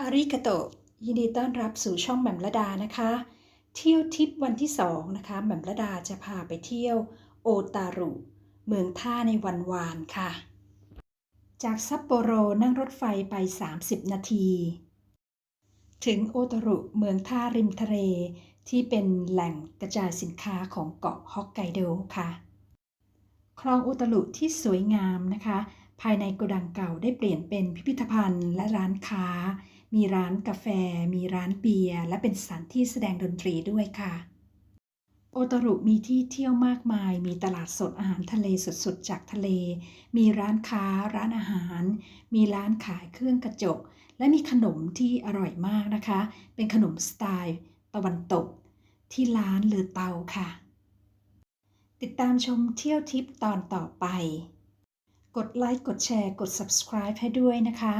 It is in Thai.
อาริกาโตะยินดีต้อนรับสู่ช่องแหม่มระดานะคะ เที่ยวทิปวันที่สองนะคะแหม่มระดาจะพาไปเที่ยวโอตารุ เมืองท่าในวันวานค่ะ จากซัปโปโรนั่งรถไฟไป 30 นาที ถึงโอตารุเมืองท่าริมทะเล ที่เป็นแหล่งกระจายสินค้าของเกาะฮอกไกโดค่ะ คลองโอตารุที่สวยงามนะคะ ภายในโกดังเก่าได้เปลี่ยนเป็นพิพิธภัณฑ์และร้านค้า มีร้านกาแฟ มีร้านเบียร์ และเป็นสถานที่แสดงดนตรีด้วยค่ะ โอตารุมีที่เที่ยวมากมาย มีตลาดสดอาหารทะเลสดๆจากทะเล มีร้านค้า ร้านอาหาร มีร้านขายเครื่องกระจก และมีขนมที่อร่อยมากนะคะ เป็นขนมสไตล์ตะวันตก ที่ร้านเลือเตาค่ะ ติดตามชมเที่ยวทิปตอนต่อไป กดไลค์ กดแชร์ กด subscribe ให้ด้วยนะคะ